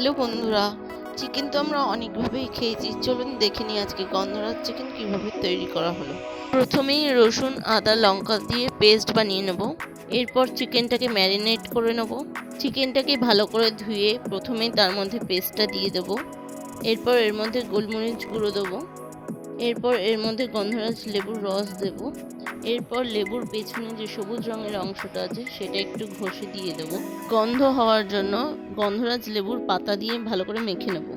Hello বন্ধুরা chicken তো আমরা অনেকভাবেই খেয়েছি। চলুন দেখে নিই আজকে গন্ধরাজ চিকেন কীভাবে তৈরি করা হলো। প্রথমেই রসুন, আদা, লঙ্কা দিয়ে পেস্ট বানিয়ে নেব। এরপর চিকেনটাকে ম্যারিনেট করে নেব। চিকেনটাকে ভালো করে ধুয়ে প্রথমে তার মধ্যে পেস্টটা দিয়ে দেবো। এরপর এর মধ্যে গোলমরিচ গুঁড়ো দেবো। এরপর এর মধ্যে গন্ধরাজ লেবুর রস দেব। এরপর লেবুর পেছনে যে সবুজ রঙের অংশটা আছে, সেটা একটু ঘষে দিয়ে দেবো। গন্ধ হওয়ার জন্য গন্ধরাজ লেবুর পাতা দিয়ে ভালো করে মেখে নেব।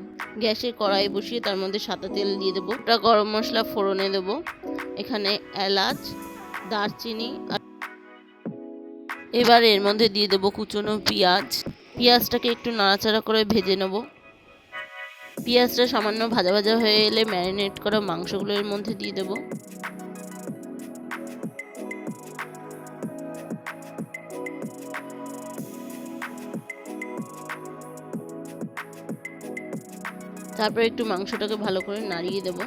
গ্যাসে কড়াই বসিয়ে তার মধ্যে সাদা তেল দিয়ে দেবো। ওটা গরম মশলা ফোড়নে দেব। এখানে এলাচ, দারচিনি এবার এর মধ্যে দিয়ে দেবো কুচনো পেঁয়াজ। পেঁয়াজটাকে একটু নাড়াচাড়া করে ভেজে নেব। পেঁয়াজটা সামান্য ভাজা ভাজা হয়ে এলে ম্যারিনেট করা মাংসগুলো এর মধ্যে দিয়ে দেবো। তারপর একটু মাংসটাকে ভালো করে নাড়িয়ে দেব।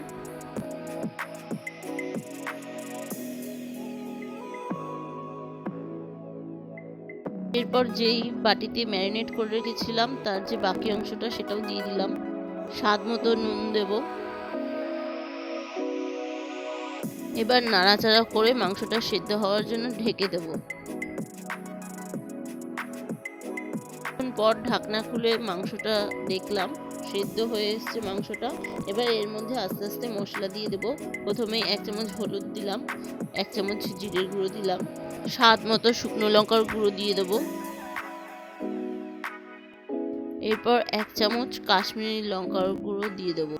এরপর যেই বাটিতে ম্যারিনেট করে রেখেছিলাম, তার যে বাকি অংশটা সেটাও দিয়ে দিলাম। স্বাদ মতো নুন দেব। এবার নাড়াচাড়া করে মাংসটা সেদ্ধ হওয়ার জন্য ঢেকে দেব। পর ঢাকনা খুলে মাংসটা দেখলাম, সেদ্ধ হয়ে এসছে মাংসটা। এবার এর মধ্যে আস্তে আস্তে মশলা দিয়ে দেব। প্রথমে এক চামচ হলুদ দিলাম, এক চামচ জিরের গুঁড়ো দিলাম, স্বাদ মতো শুকনো লঙ্কার গুঁড়ো দিয়ে দেবো। এরপর এক চামচ কাশ্মীরি লঙ্কার গুঁড়ো দিয়ে দেব।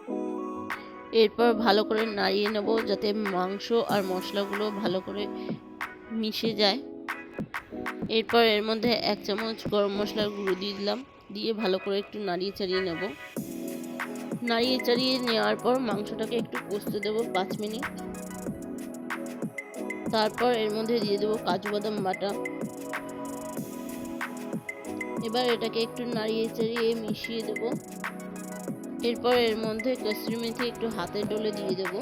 এরপর ভালো করে নাড়িয়ে নেব যাতে মাংস আর মশলাগুলো ভালো করে মিশে যায়। এরপর এর মধ্যে এক চামচ গরম মশলার গুঁড়ো দিয়ে দিলাম। দিয়ে ভালো করে একটু নাড়িয়ে চাড়িয়ে নেব। নাড়িয়ে চাড়িয়ে নেওয়ার পর মাংসটাকে একটু কষতে দেবো পাঁচ মিনিট। তারপর এর মধ্যে দিয়ে দেবো কাজু বাদাম বাটা। এবার এটাকে একটু নাড়িয়ে চাড়িয়ে মিশিয়ে দেব। এরপর এর মধ্যে কসুরি মেথি একটু হাতে ডলে দিয়ে দেব।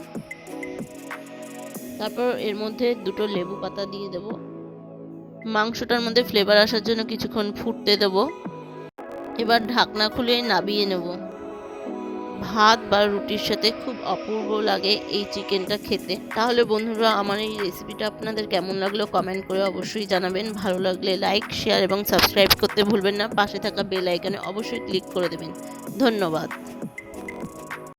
তারপর এর মধ্যে দুটো লেবু পাতা দিয়ে দেব। মাংসটার মধ্যে ফ্লেভার আসার জন্য কিছুক্ষণ ফুটতে দেব। এবার ঢাকনা খুলে নাবিয়ে নেব। ভাত বা রুটির সাথে খুব অপূর্ব লাগে এই চিকেনটা খেতে। তাহলে বন্ধুরা, আমার এই রেসিপিটা আপনাদের কেমন লাগল কমেন্ট করে অবশ্যই জানাবেন। ভালো লাগলে লাইক শেয়ার এবং সাবস্ক্রাইব করতে ভুলবেন না। পাশে থাকা বেল আইকনে অবশ্যই ক্লিক করে দেবেন। ধন্যবাদ।